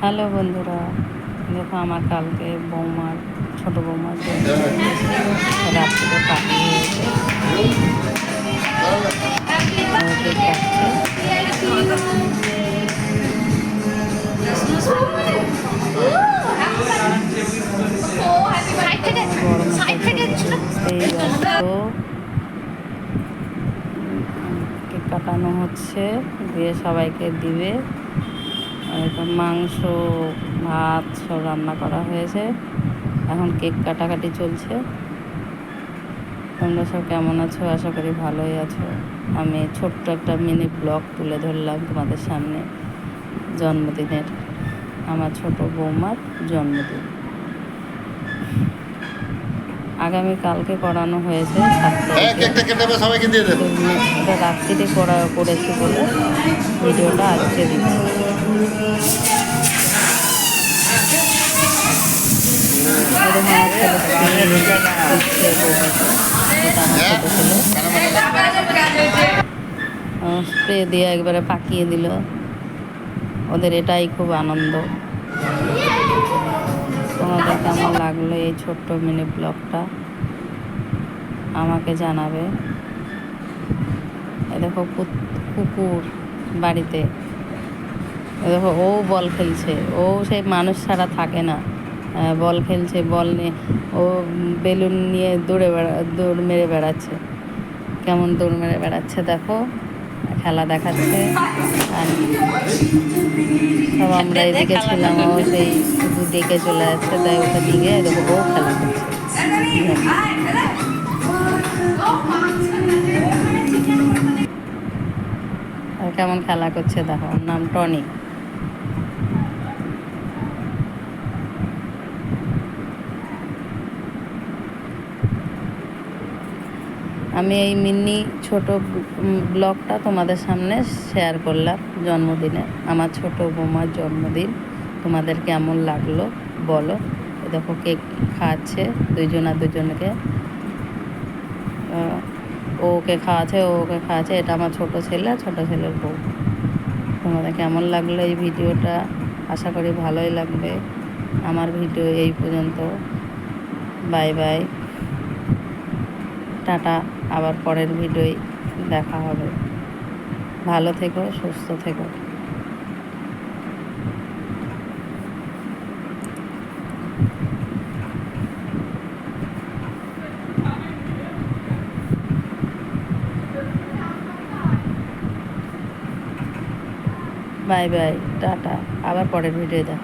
Hello বন্ধুরা দেখো আমার কালকে বৌমার ছোট বৌমার। গরম কেক কাটানো হচ্ছে দিয়ে সবাইকে দিবে আর মাংস, ভাত সব রান্না করা হয়েছে। এখন কেক কাটাকাটি চলছে। তোমরা সব কেমন আছো? আশা করি ভালোই আছো। আমি ছোট্ট একটা মিনি ব্লগ তুলে ধরলাম তোমাদের সামনে। জন্মদিনের। আমার ছোট বৌমার জন্মদিন। আগামী কালকে করানো হয়েছে হ্যাঁ এটা রাত্রিতে করা করেছি বলে ভিডিওটা আজকে দিচ্ছি। স্প্রে দিয়ে একবারে পাকিয়ে দিল। ওদের এটাই খুব আনন্দ। তোমাদের কেমন লাগল এই ছোট্ট মিনি ব্লগটা আমাকে জানাবে। এ দেখো কুকুর বাড়িতে। এ দেখো ও বল খেলছে। ও সেই মানুষ ছাড়া থাকে না। বল খেলছে, বল নিয়ে ও বেলুন নিয়ে দৌড়ে বেড়া, দৌড় মেরে বেড়াচ্ছে। কেমন দৌড় মেরে বেড়াচ্ছে দেখো। খেলা দেখাচ্ছে। আর সব আমরা এদিকে ছিলাম, ও সেই দেখে চলে যাচ্ছে তাই ওটা দিকে দেখো ও খেলা করছে। কেমন খেলা করছে দেখো নাম টনি। আমি এই মিনি ছোট ব্লগটা তোমাদের সামনে শেয়ার করলাম জন্মদিনে। আমার ছোট বৌমার জন্মদিন। তোমাদের কেমন লাগল বলো। দেখো কেক খাওয়াচ্ছে দুইজনা দুজনকে। ওকে খাওয়াচ্ছে ও ওকে খাওয়াচ্ছে। এটা আমার ছোট ছেলে আর ছোট ছেলের বউ। তোমাদের কেমন লাগল এই ভিডিওটা? আশা করি ভালোই লাগবে। আমার ভিডিও এই পর্যন্ত। Bye bye. টাটা, আবার পরের ভিডিওয় দেখা হবে। ভালো থেকো, সুস্থ থেকো। বাই বাই, টাটা, আবার পরের ভিডিও দেখা